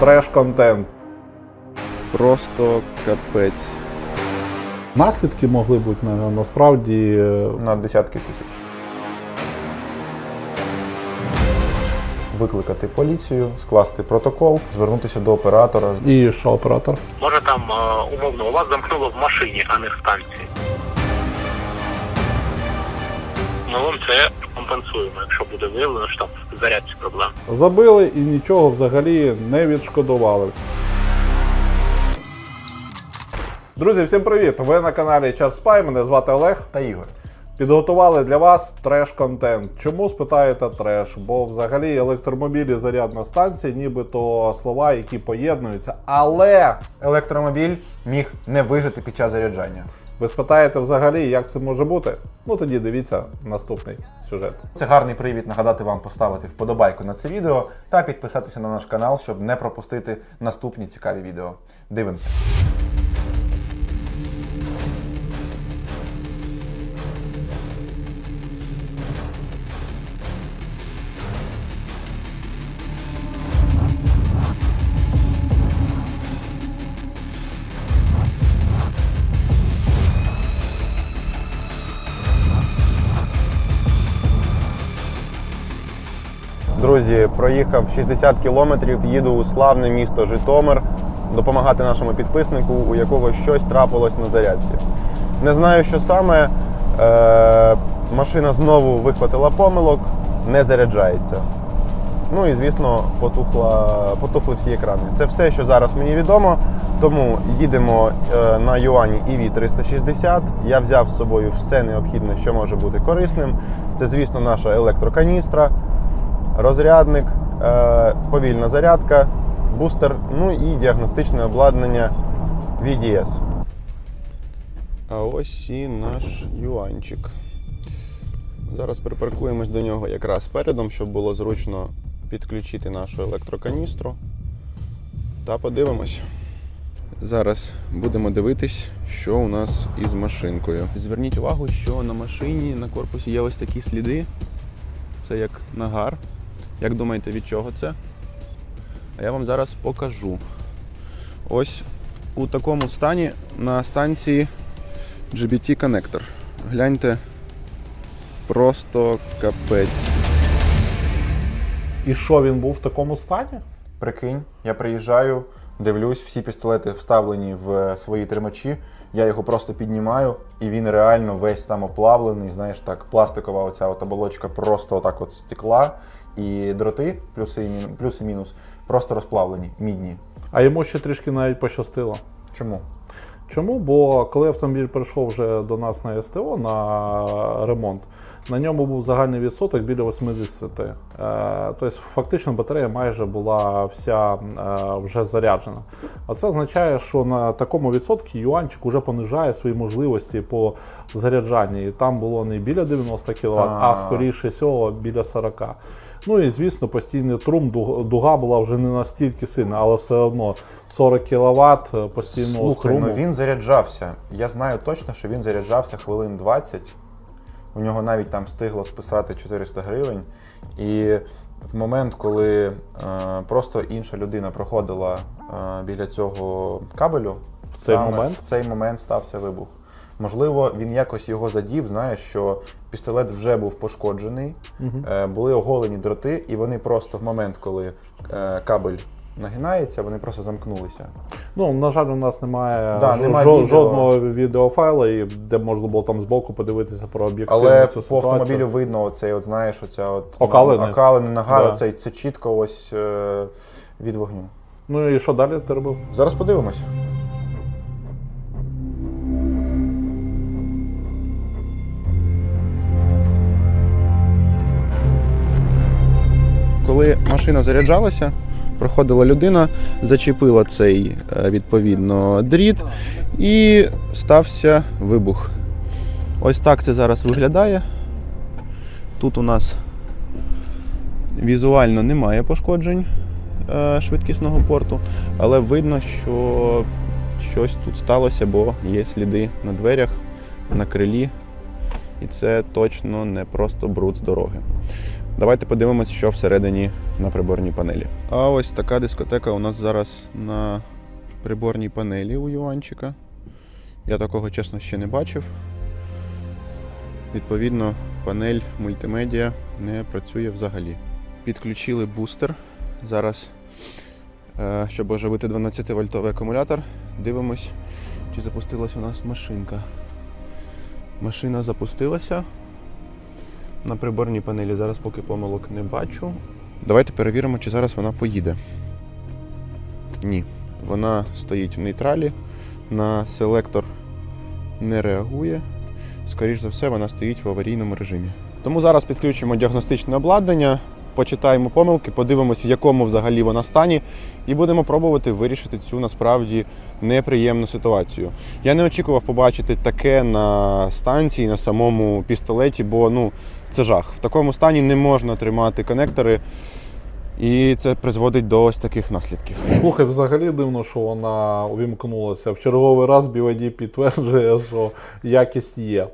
треш-контент. Просто капець. Наслідки могли бути на, насправді е, на десятки тисяч. Викликати поліцію, скласти протокол, звернутися до оператора. і що оператор. Може там е, умовно у вас замкнуло в машині, а не в станції. Вам це компенсуємо, якщо буде виявлено, що там в зарядці проблем. Забили і нічого взагалі не відшкодували. Друзі, всім привіт! Ви на каналі Час Spy, мене звати Олег. Та Ігор. Підготували для вас треш-контент. Чому спитаєте треш? Бо взагалі електромобілі зарядна станція, нібито слова, які поєднуються. Але Електромобіль міг не вижити під час заряджання. Ви спитаєте взагалі, як це може бути? Ну тоді дивіться наступний сюжет. Це гарний привід нагадати вам поставити вподобайку на це відео та підписатися на наш канал, щоб не пропустити наступні цікаві відео. Дивимося. Друзі, проїхав 60 кілометрів, їду у славне місто Житомир допомагати нашому підписнику, у якого щось трапилось на зарядці. Не знаю, що саме. Е, машина знову вихватила помилок, не заряджається. Ну і звісно, потухла, потухли всі екрани. Це все, що зараз мені відомо. Тому їдемо е, на Юані EV 360. Я взяв з собою все необхідне, що може бути корисним. Це, звісно, наша електроканістра, розрядник, е, повільна зарядка, бустер, ну і діагностичне обладнання VDS. А ось і наш юанчик. Зараз припаркуємось до нього якраз передом, щоб було зручно підключити нашу електроканістру. Та подивимось. Зараз будемо дивитись, що у нас із машинкою. Зверніть увагу, що на машині на корпусі є ось такі сліди. Це як нагар. Як думаєте, від чого це? А я вам зараз покажу. Ось у такому стані на станції GBT коннектор. Гляньте, просто капець. І що він був в такому стані? Прикинь, я приїжджаю, дивлюсь, всі пістолети вставлені в свої тримачі. Я його просто піднімаю, і він реально весь там оплавлений. Знаєш, так, пластикова оця от оболочка просто отак от стекла, і дроти, плюси і мінус, плюс і мінус, просто розплавлені, мідні. А йому ще трішки навіть пощастило. Чому? Чому? Бо коли автомобіль прийшов вже до нас на СТО на ремонт, на ньому був загальний відсоток біля 80. Е, Тобто фактично батарея майже була вся е, вже заряджена. А це означає, що на такому відсотку юанчик вже понижає свої можливості по заряджанні. І там було не біля 90 кВт, а А. скоріше всього біля 40. Ну і звісно, постійний трум, дуга була вже не настільки сильна, але все одно 40 кВт постійного Слухай, струму. ну він заряджався. Я знаю точно, що він заряджався хвилин 20. У нього навіть там встигло списати 400 гривень. І в момент, коли е, просто інша людина проходила е, біля цього кабелю, В цей саме момент? в цей момент стався вибух. Можливо, він якось його задів, знає, що пістолет вже був пошкоджений, е, були оголені дроти, і вони просто в момент, коли е, кабель нагинається, вони просто замкнулися. Ну, на жаль, у нас немає, Да, жо- немає жо- відео. жодного відеофайлу, і де можна було там збоку подивитися про об'єктивну Але цю по ситуацію. автомобілю видно оцей, от знаєш, оця от Окалений. окалений нагар, Да. оцей, це чітко ось е, від вогню. Ну і що далі ти робив? Зараз подивимось. Машина заряджалася, проходила людина, зачепила цей е, відповідно дріт і стався вибух. Ось так це зараз виглядає. Тут у нас візуально немає пошкоджень е, швидкісного порту, але видно, що щось тут сталося, бо є сліди на дверях, на крилі. І це точно не просто бруд з дороги. Давайте подивимось, що всередині на приборній панелі. А ось така дискотека у нас зараз на приборній панелі у Юанчика. Я такого, чесно, ще не бачив. Відповідно, панель мультимедіа не працює взагалі. Підключили бустер. Зараз, е, щоб оживити 12-вольтовий акумулятор, дивимось, чи запустилась у нас машинка. Машина запустилася. На приборній панелі зараз поки помилок не бачу. Давайте перевіримо, чи зараз вона поїде. Ні. Вона стоїть в нейтралі, на селектор не реагує. Скоріше за все, вона стоїть в аварійному режимі. Тому зараз підключимо діагностичне обладнання, почитаємо помилки, подивимось, в якому взагалі вона стані, і будемо пробувати вирішити цю насправді неприємну ситуацію. Я не очікував побачити таке на станції, на самому пістолеті, бо ну, це жах. В такому стані не можна тримати конектори, і це призводить до ось таких наслідків. Слухай, взагалі дивно, що вона увімкнулася. В черговий раз BYD підтверджує, що якість є.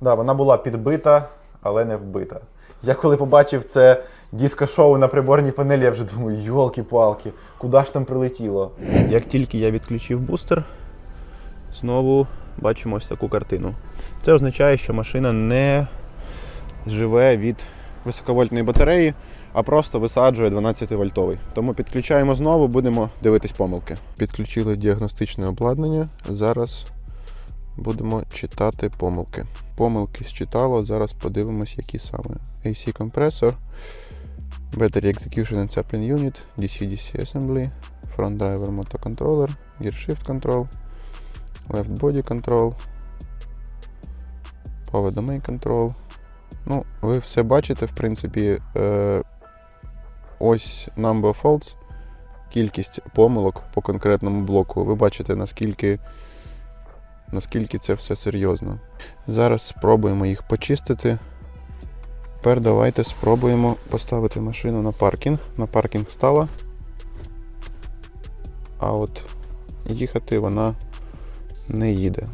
Да, вона була підбита, але не вбита. Я коли побачив це диско-шоу на приборній панелі, я вже думаю, йолки-палки, куди ж там прилетіло? Як тільки я відключив бустер, знову бачимо ось таку картину. Це означає, що машина не живе від високовольтної батареї, а просто висаджує 12-вольтовий. Тому підключаємо знову, будемо дивитись помилки. Підключили діагностичне обладнання. Зараз будемо читати помилки. Помилки считало, зараз подивимось, які саме. AC компресор, Battery Execution and Sapling Unit, DC-DC Assembly, Front Driver Motor Controller, Gear Shift Control, Left Body Control, Power Domain Control. Ну, ви все бачите, в принципі, е, ось Number of Faults, кількість помилок по конкретному блоку. Ви бачите, наскільки, наскільки це все серйозно. Зараз спробуємо їх почистити. Тепер давайте спробуємо поставити машину на паркінг. На паркінг стала. А от їхати вона не їде.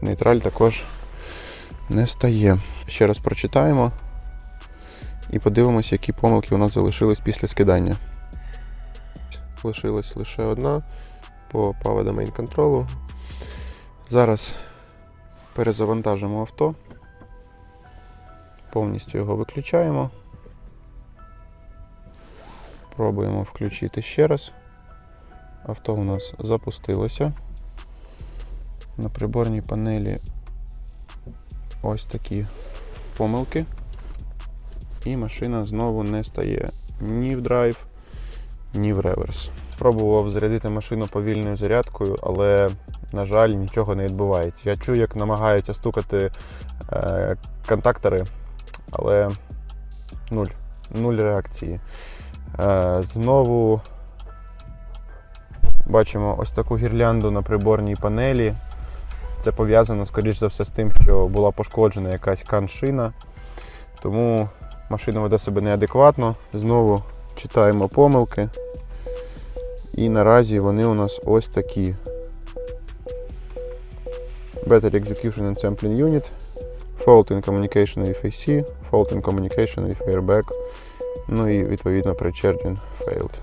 Нейтраль також не стає. Ще раз прочитаємо і подивимося, які помилки у нас залишились після скидання. Лишилась лише одна по Power Domain контролу. Зараз перезавантажимо авто. Повністю його виключаємо. Пробуємо включити ще раз. Авто у нас запустилося. На приборній панелі ось такі помилки. І машина знову не стає ні в драйв, ні в реверс. Пробував зарядити машину повільною зарядкою, але, на жаль, нічого не відбувається. Я чую, як намагаються стукати е, контактори, але нуль. Нуль реакції. Е, знову бачимо ось таку гірлянду на приборній панелі. Це пов'язано, скоріш за все, з тим, що була пошкоджена якась каншина. Тому машина веде себе неадекватно. Знову читаємо помилки. І наразі вони у нас ось такі. Battery Execution and Sampling Unit, Fault in Communication with AC, Fault in Communication with Airbag, ну і відповідно Pre-Charging Failed.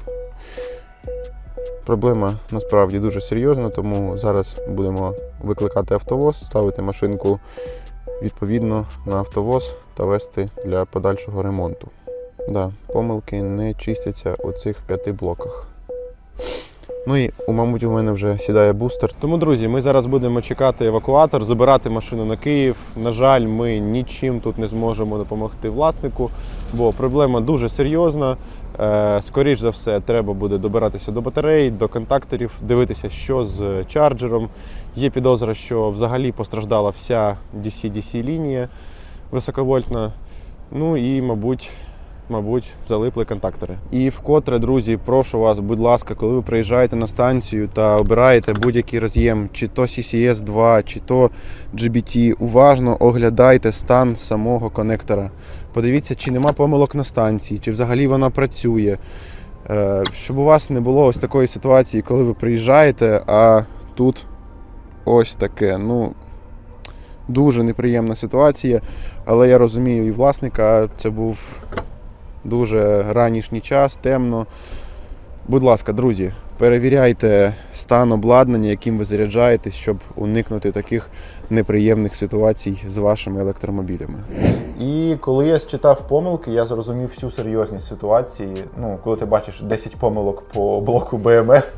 Проблема насправді дуже серйозна, тому зараз будемо викликати автовоз, ставити машинку відповідно на автовоз та вести для подальшого ремонту. Да, помилки не чистяться у цих п'яти блоках. Ну і, у, мабуть, у мене вже сідає бустер. Тому, друзі, ми зараз будемо чекати евакуатор, забирати машину на Київ. На жаль, ми нічим тут не зможемо допомогти власнику, бо проблема дуже серйозна. Е, Скоріш за все, треба буде добиратися до батарей, до контакторів, дивитися, що з чарджером. Є підозра, що взагалі постраждала вся DC-DC лінія високовольтна. Ну і, мабуть, мабуть, залипли контактори. І вкотре, друзі, прошу вас, будь ласка, коли ви приїжджаєте на станцію та обираєте будь-який роз'єм, чи то CCS 2, чи то GBT, уважно оглядайте стан самого конектора. Подивіться, чи нема помилок на станції, чи взагалі вона працює. Е, Щоб у вас не було ось такої ситуації, коли ви приїжджаєте, а тут ось таке. Ну, Дуже неприємна ситуація, але я розумію і власника, це був дуже ранішній час, темно. Будь ласка, друзі, перевіряйте стан обладнання, яким ви заряджаєтесь, щоб уникнути таких неприємних ситуацій з вашими електромобілями. І коли я считав помилки, я зрозумів всю серйозність ситуації. Ну, коли ти бачиш 10 помилок по блоку БМС,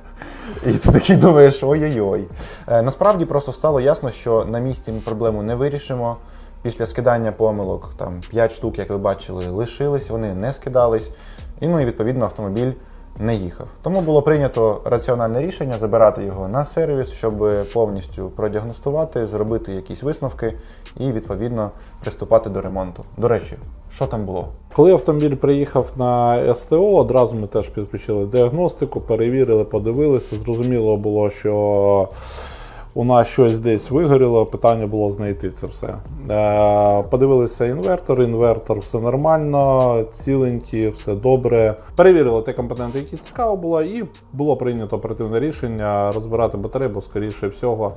і ти такий думаєш, ой-ой-ой. Е, насправді просто стало ясно, що на місці ми проблему не вирішимо. Після скидання помилок, там 5 штук, як ви бачили, лишились, вони не скидались. І ну і відповідно автомобіль не їхав. Тому було прийнято раціональне рішення забирати його на сервіс, щоб повністю продіагностувати, зробити якісь висновки і відповідно приступати до ремонту. До речі, що там було? Коли автомобіль приїхав на СТО, одразу ми теж підключили діагностику, перевірили, подивилися. Зрозуміло було, що у нас щось десь вигоріло, питання було знайти це все. Е, Подивилися інвертор, інвертор все нормально, ціленький, все добре. Перевірили ті компоненти, які цікаво було, і було прийнято оперативне рішення розбирати батарею, бо, скоріше всього,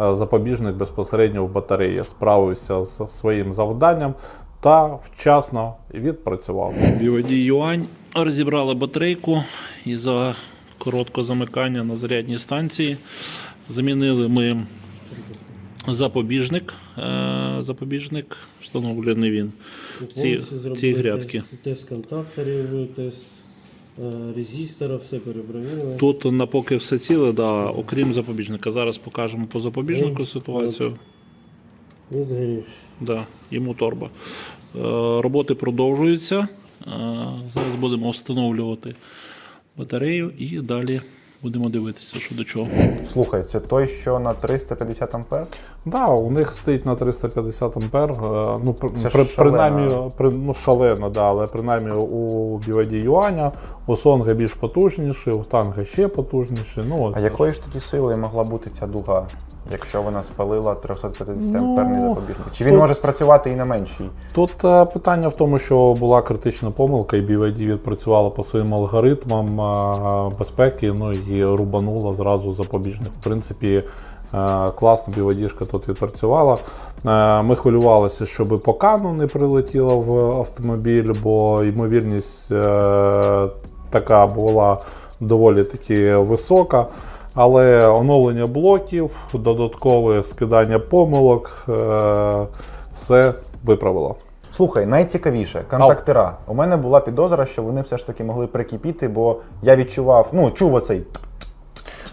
е, запобіжник безпосередньо в батареї справився з своїм завданням та вчасно відпрацював. BYD Юань розібрали батарейку і за коротке замикання на зарядній станції замінили ми запобіжник. Е, Запобіжник встановлений він. Ці, ці грядки. Тест, тест контакторів, тест е, резистора, все перепровірили. Тут на поки все ціле, да, окрім запобіжника. Зараз покажемо по запобіжнику ситуацію. Не згорів. Да, йому торба. Е, Роботи продовжуються. Зараз будемо встановлювати батарею і далі будемо дивитися, що до чого. Слухай, це той, що на 350 ампер? Да, у них стоїть на 350 ампер. е, Ну, Це при, шалено. принаймні, при, ну, шалено, да, але принаймні у BYD Юаня, у Сонга більш потужніший, у Танга ще потужніший. Ну, от А якої ж тоді сили могла бути ця дуга, якщо вона спалила 350 Ну, амперний запобіжник? Чи він тут- може спрацювати і на меншій? Тут е, питання в тому, що була критична помилка, і BYD відпрацювала по своїм алгоритмам е, безпеки, ну і рубанула зразу запобіжник. В принципі, е, класно BYD-шка тут відпрацювала. Е, Ми хвилювалися, щоб по кану не прилетіло в автомобіль, бо ймовірність е, така була доволі таки висока. Але оновлення блоків, додаткове скидання помилок, все виправило. Слухай, найцікавіше контактера. У мене була підозра, що вони все ж таки могли прикипіти, бо я відчував, ну чув оцей.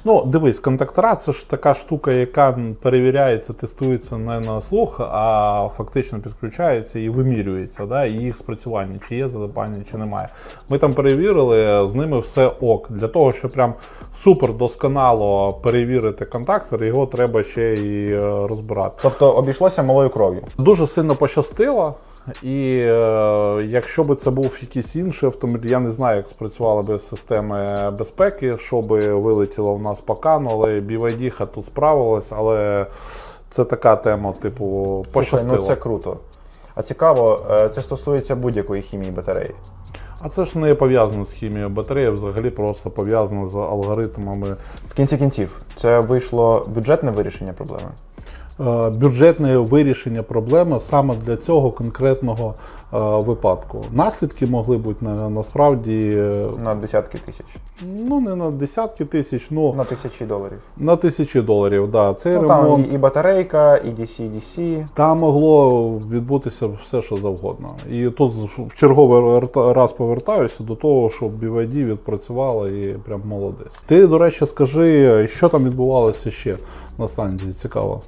Ну, дивись, контактора це ж така штука, яка перевіряється, тестується не на слух, а фактично підключається і вимірюється, да, і їх спрацювання, чи є залипання, чи немає. Ми там перевірили, з ними все ок. Для того, щоб прям супер досконало перевірити контактор, його треба ще і е, розбирати. Тобто обійшлося малою кров'ю. Дуже сильно пощастило. І е, якщо би це був якийсь інший автомобіль, я не знаю, як спрацювала би системи безпеки, що би вилетіло в нас по кану, але BYD тут справилась, але це така тема, типу, Слухай, пощастило. ну це круто. А цікаво, е, це стосується будь-якої хімії батареї. А це ж не пов'язано з хімією батареї, взагалі просто пов'язано з алгоритмами В кінці кінців, це вийшло бюджетне вирішення проблеми. Е, бюджетне вирішення проблеми саме для цього конкретного е, випадку. Наслідки могли бути на, насправді е, На десятки тисяч, ну не на десятки тисяч, ну на тисячі доларів. на тисячі доларів. Да. Цей Ну там ремонт і, і батарейка, і DC, DC. там могло відбутися все, що завгодно. І тут в черговий раз повертаюся до того, що BYD відпрацювала і прям молодець. Ти, до речі, скажи, що там відбувалося ще на станції? Цікаво.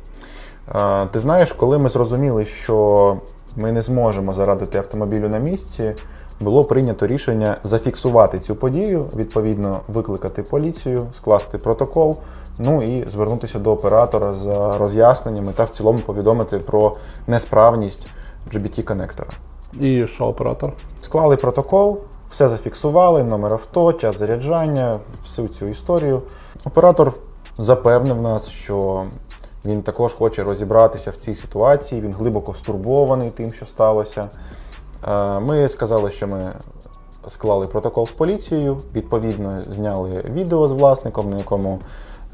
Ти знаєш, коли ми зрозуміли, що ми не зможемо зарадити автомобілю на місці, було прийнято рішення зафіксувати цю подію, відповідно викликати поліцію, скласти протокол, ну і звернутися до оператора за роз'ясненнями та в цілому повідомити про несправність GBT-коннектора. І що оператор? Склали протокол, все зафіксували, номер авто, час заряджання, всю цю історію. Оператор запевнив нас, що він також хоче розібратися в цій ситуації, він глибоко стурбований тим, що сталося. Е, Ми сказали, що ми склали протокол з поліцією, відповідно зняли відео з власником, на якому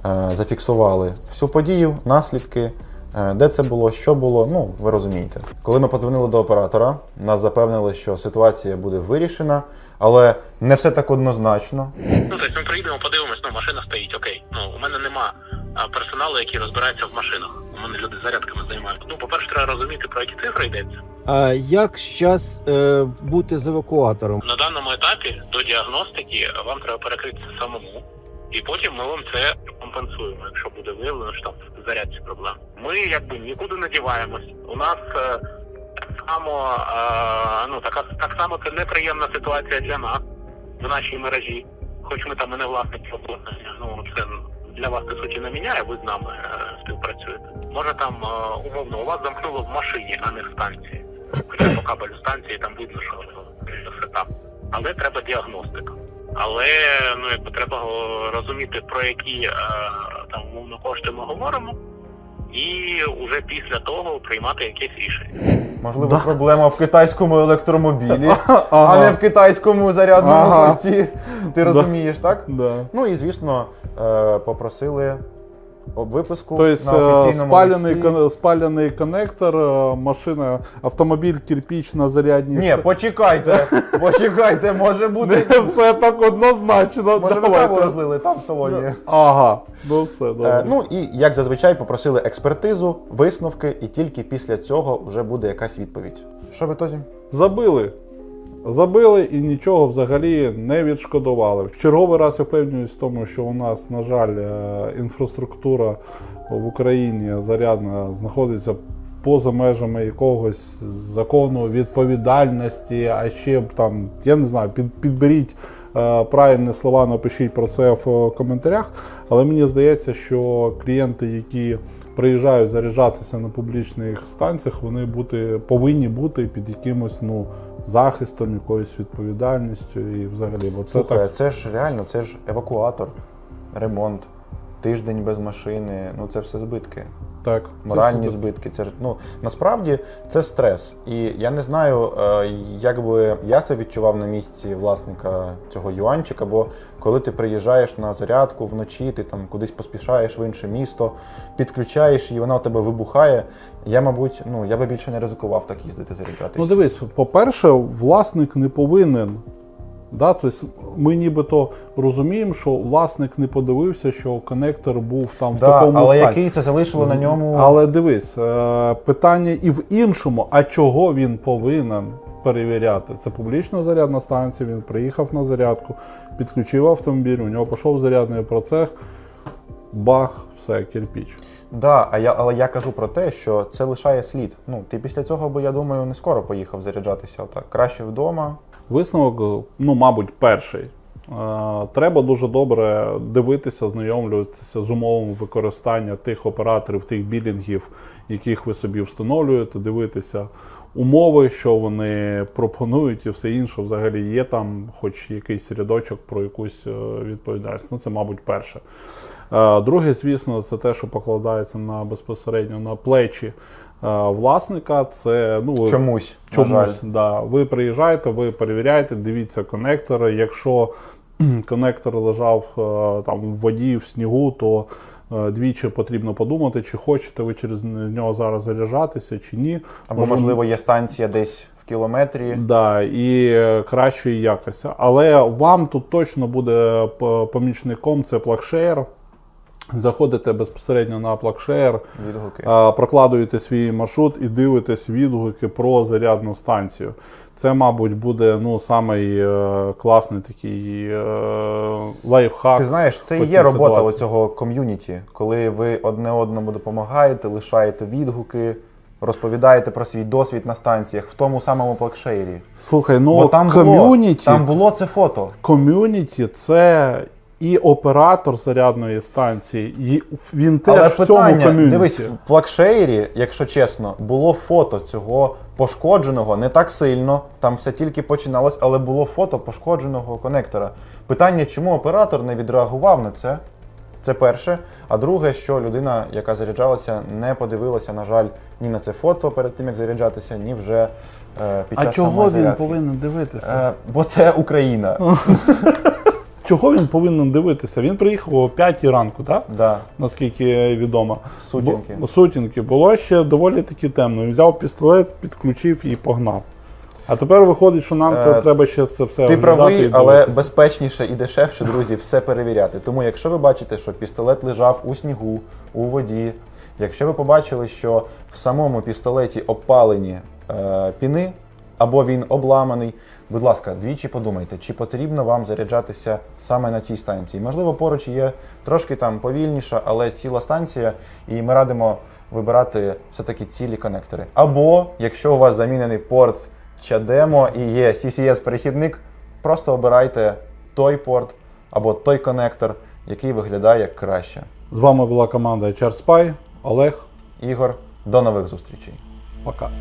е, зафіксували всю подію, наслідки. Е, Де це було, що було, ну ви розумієте. Коли ми подзвонили до оператора, нас запевнили, що ситуація буде вирішена, але не все так однозначно. Ну, тобто ми приїдемо, подивимось, ну, машина стоїть, окей. Ну, у мене нема персоналу, який розбирається в машинах. У мене люди зарядками займаються. Ну, по-перше, треба розуміти, про які цифри йдеться. А як зараз е, бути з евакуатором? На даному етапі до діагностики вам треба перекритися самому, і потім ми вам це компенсуємо, якщо буде виявлено, що там зарядці проблем. Ми якби нікуди не діваємось. У нас е, так само е, ну така так само це неприємна ситуація для нас в нашій мережі. Хоч ми там і не власники обладнання. Ну для вас по суті не міняє, ви з нами е, співпрацюєте. Може там е, умовно у вас замкнуло в машині, а не в станції. Хоча по кабелю станції там видно, що все там. Але треба діагностика. Але ну якби треба е, розуміти про які е, там умовно кошти ми говоримо, і вже після того приймати якесь рішення. Можливо, Да. проблема в китайському електромобілі, а не в китайському зарядному Ага. борці. Ти розумієш, так? Да. Ну і звісно, е, попросили об виписку Тобто на е, офіційному спалений, листі. кон- спалений коннектор, е, машина, автомобіль, кирпіч на зарядній. Ні, почекайте, почекайте, може бути. Не все так однозначно. Може, ви давайте. каву розлили там в салоні. Ага, ну все, добре. Е, ну і як зазвичай попросили експертизу, висновки, і тільки після цього вже буде якась відповідь. Що в ітозі? Забили. Забили і нічого взагалі не відшкодували. В черговий раз я впевнююсь в тому, що у нас, на жаль, е, інфраструктура в Україні зарядна знаходиться поза межами якогось закону відповідальності, а ще б там, я не знаю, під, підберіть е, правильні слова, напишіть про це в е, коментарях. Але мені здається, що клієнти, які приїжджають заряджатися на публічних станціях, вони бути, повинні бути під якимось ну, захистом, якоюсь відповідальністю і взагалі. Бо це Слухай, так. це ж реально, це ж евакуатор, ремонт, тиждень без машини. Ну це все збитки. Так Моральні збитки. Це ж ну насправді це стрес. І я не знаю, е, як би я це відчував на місці власника цього юанчика, бо коли ти приїжджаєш на зарядку вночі, ти там кудись поспішаєш в інше місто, підключаєш і вона у тебе вибухає. Я, мабуть, ну я би більше не ризикував так їздити заряджатись. Ну дивись, по-перше, власник не повинен. Да? Тобто ми нібито розуміємо, що власник не подивився, що конектор був там в да, такому але стані. який це залишило на ньому. Але дивись, е, питання і в іншому, а чого він повинен перевіряти? Це публічна зарядна станція, він приїхав на зарядку, підключив автомобіль, у нього пішов зарядний процес, бах, все, кирпіч. Да, а я, але я кажу про те, що це лишає слід. Ну, ти після цього би, я думаю, не скоро поїхав заряджатися. Отак. Краще вдома. Висновок, ну, мабуть, перший. Е, Треба дуже добре дивитися, знайомлюватися з умовами використання тих операторів, тих білінгів, яких ви собі встановлюєте, дивитися умови, що вони пропонують, і все інше. Взагалі є там, хоч якийсь рядочок про якусь е, відповідальність. Ну, це, мабуть, перше. Е, Друге, звісно, це те, що покладається на безпосередньо на плечі е, власника. Це ну Чомусь. на жаль. Чомусь, да. Ви приїжджаєте, ви перевіряєте, дивіться конектори. Якщо конектор лежав е, там в воді, в снігу, то двічі потрібно подумати, чи хочете ви через нього зараз заряджатися, чи ні. Або, можливо, є станція десь в кілометрі. Да, і кращої якості. Але вам тут точно буде помічником це PlugShare. Заходите безпосередньо на PlugShare, Відгуки. Е, прокладуєте свій маршрут і дивитесь відгуки про зарядну станцію. Це, мабуть, буде ну, самий е, класний такий е, лайфхак. Ти знаєш, це і є робота ситуації. оцього ком'юніті, коли ви одне одному допомагаєте, лишаєте відгуки, розповідаєте про свій досвід на станціях в тому самому плакшеєрі. Слухай, ну Бо там ком'юніті, було, там було це фото. ком'юніті це і оператор зарядної станції, і він теж Але в цьому питання, ком'юніті. дивись, в плакшеєрі, якщо чесно, було фото цього пошкодженого не так сильно, там все тільки починалось, але було фото пошкодженого конектора. Питання, чому оператор не відреагував на це? Це перше. А друге, що людина, яка заряджалася, не подивилася, на жаль, ні на це фото перед тим, як заряджатися, ні вже е, під а час чого самої він зарядки. повинен дивитися? Е, бо це Україна. чого він повинен дивитися? Він приїхав о 5 ранку, так? Да. Наскільки відомо. Сутінки. Бу- сутінки. Було ще доволі таки темно. Він взяв пістолет, підключив і погнав. А тепер виходить, що нам Е, треба ще це все Ти правий, але безпечніше і дешевше, друзі, все перевіряти. Тому, якщо ви бачите, що пістолет лежав у снігу, у воді, якщо ви побачили, що в самому пістолеті обпалені е, піни або він обламаний, будь ласка, двічі подумайте, чи потрібно вам заряджатися саме на цій станції. Можливо, поруч є трошки там повільніша, але ціла станція, і ми радимо вибирати все-таки цілі конектори. Або якщо у вас замінений порт Чадемо і є CCS-перехідник, просто обирайте той порт або той конектор, який виглядає краще. З вами була команда HR Spy. Олег. Ігор, до нових зустрічей. Пока.